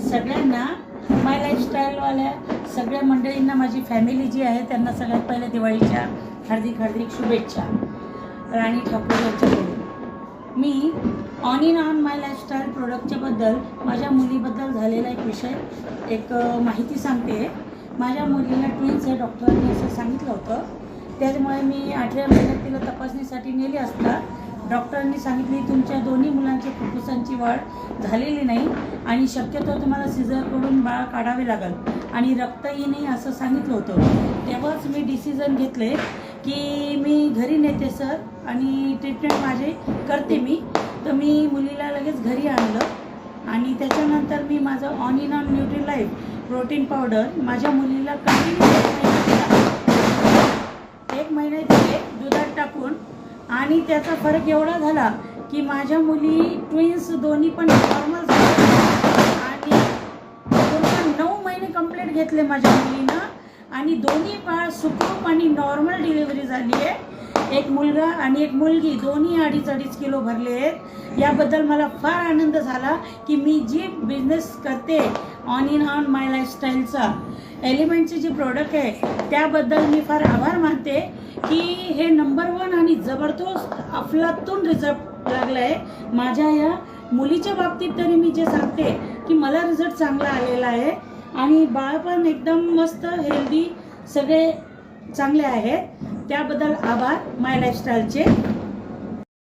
सगळ्यांना माय लाईफस्टाईलवाल्या सगळ्या मंडळींना माझी फॅमिली जी आहे त्यांना सगळ्यात पहिले दिवाळीच्या हार्दिक हार्दिक शुभेच्छा. राणी ठाकूर यांच्याकडून. मी on in on my lifestyle प्रोडक्टच्याबद्दल माझ्या मुलीबद्दल झालेला एक विषय एक माहिती सांगते. माझ्या मुलीला ट्विन्स आहे डॉक्टरांनी असं सांगितलं होतं. त्याच्यामुळे मी आठव्या महिन्यात तिला तपासणीसाठी नेली असता. डॉक्टरांनी सांगितली तुमच्या दोन्ही मुलं वाढ झालेली नाही आणि शक्यतो तुम्हाला सिझरकडून बाळ काढावे लागेल. आणि रक्तही नाही असं सांगितलं होतं. तेव्हाच मी डिसिजन घेतले की मी घरी नेते सर आणि ट्रीटमेंट माझे करते मी. तर मी मुलीला लगेच घरी आणलं. आणि त्याच्यानंतर मी माझं on in on nutri life protein powder माझ्या मुलीला कंटिन्यू एक महिने दिले दुधात टाकून आणि त्याचा फरक एवढा झाला की माझ्या मुली ट्विन्स दोन्ही पण नॉर्मल झाले. आणि पूर्ण नऊ महिने कंप्लीट घेतले माझ्या मुलीनं. आणि दोन्ही बाळ सुखरूप आणि नॉर्मल डिलिव्हरी झाली आहे एक मुलगा आणि एक मुलगी दोन्ही अडीच अडीच किलो भरले आहेत. याबद्दल मला फार आनंद झाला की मी जी बिझनेस करते ऑन इन ऑन माय लाईफस्टाईलचा एलिमेंटचे जे प्रोडक्ट आहे त्याबद्दल मी फार आभार मानते की हे नंबर वन आणि जबरदस्त अफलातून रिझल्ट लागला आहे माझ्या या मुलीच्या बाबतीत तरी मी जे सांगते की मला रिझल्ट चांगला आलेला आहे आणि बाळ पण एकदम मस्त हेल्दी सगळे चांगले आहेत. त्याबद्दल आभार. माय लाईफस्टाईलचे